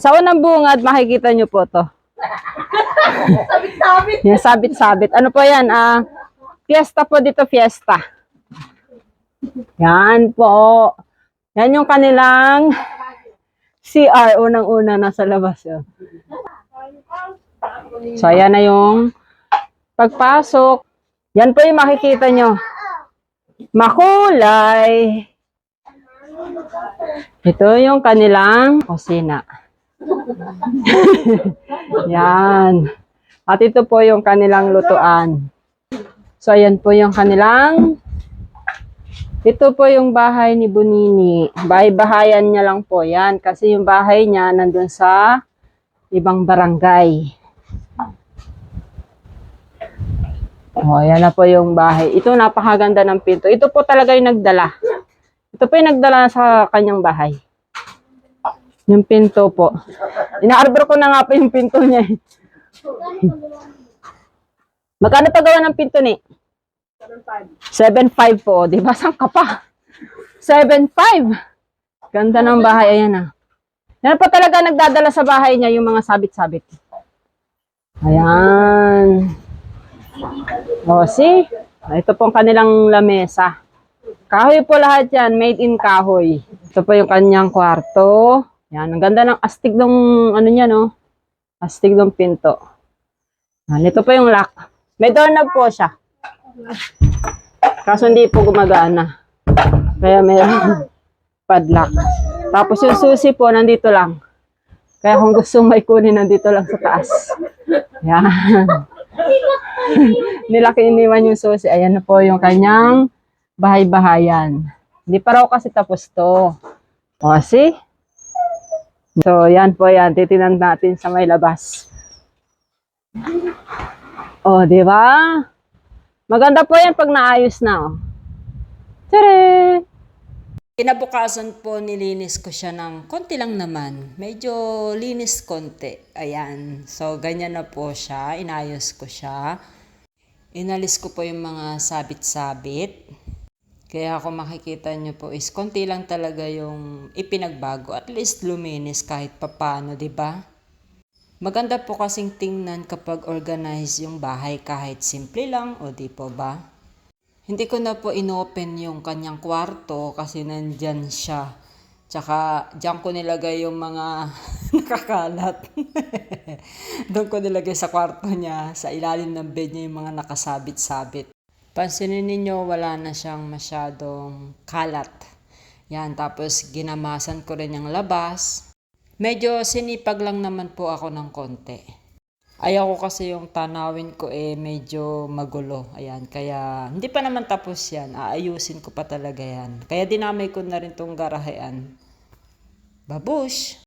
Sa unang bungad, makikita nyo po to. Sabit-sabit. Yan, sabit-sabit. Ano po yan? Ah, fiesta po dito, fiesta. Yan po. Yan yung kanilang CR, unang-una nasa labas. Yun. So, ayan na yung pagpasok. Yan po yung makikita nyo. Makulay. Ito yung kanilang kusina. Yan. At ito po yung kanilang lutuan. So, ayan po yung kanilang ito po yung bahay ni Bunini. Bahay-bahayan niya lang po yan. Kasi yung bahay niya nandun sa ibang barangay. O, ayan na po yung bahay. Ito, napakaganda ng pinto. Ito po talaga yung nagdala. Ito po yung nagdala sa kanyang bahay. Yung pinto po. Ina-arbor ko na nga po yung pinto niya. eh. Magkano pa gawa ng pinto ni? 7.5 po, di ba? Saan ka pa? 7.5. Ganda ng bahay, ayan na. Yan po talaga nagdadala sa bahay niya yung mga sabit-sabit. Ayan. O, see? Ito pong kanilang lamesa. Kahoy po lahat yan, made in kahoy. Ito po yung kanyang kwarto. Yan, ang ganda ng astig ng ano niya, no? Astig ng pinto. Yan, ito po yung lock. May doorknob po siya. Kaso hindi po gumagana. Kaya meron padlock. Tapos yung susi po, nandito lang. Kaya kung gusto may kunin, nandito lang sa taas. Yan. Nilaki iniwan yung susi. Ayan na po yung kanyang bahay-bahayan. Hindi pa raw kasi tapos to. O, see? So, yan po yan. Titinan natin sa may labas. O, di ba? Maganda po yan pag naayos na. Oh. Tere! Kinabukasan po nilinis ko siya ng konti lang naman. Medyo linis konti. Ayan. So, ganyan na po siya. Inayos ko siya. Inalis ko po yung mga sabit-sabit. Kaya kung makikita nyo po is konti lang talaga yung ipinagbago. At least luminis kahit papano, di ba? Maganda po kasing tingnan kapag organize yung bahay kahit simple lang o di po ba? Hindi ko na po inopen yung kanyang kwarto kasi nandyan siya. Tsaka diyan ko nilagay yung mga nakakalat. Doon ko nilagay sa kwarto niya, sa ilalim ng bed niya yung mga nakasabit-sabit. Pansinin ninyo, wala na siyang masyadong kalat. Yan, tapos ginamasan ko rin yung labas. Medyo sinipag lang naman po ako ng konti. Ayaw ko kasi yung tanawin ko eh medyo magulo. Ayan, kaya hindi pa naman tapos yan. Aayusin ko pa talaga yan. Kaya dinamay ko na rin tong garahean. Babush!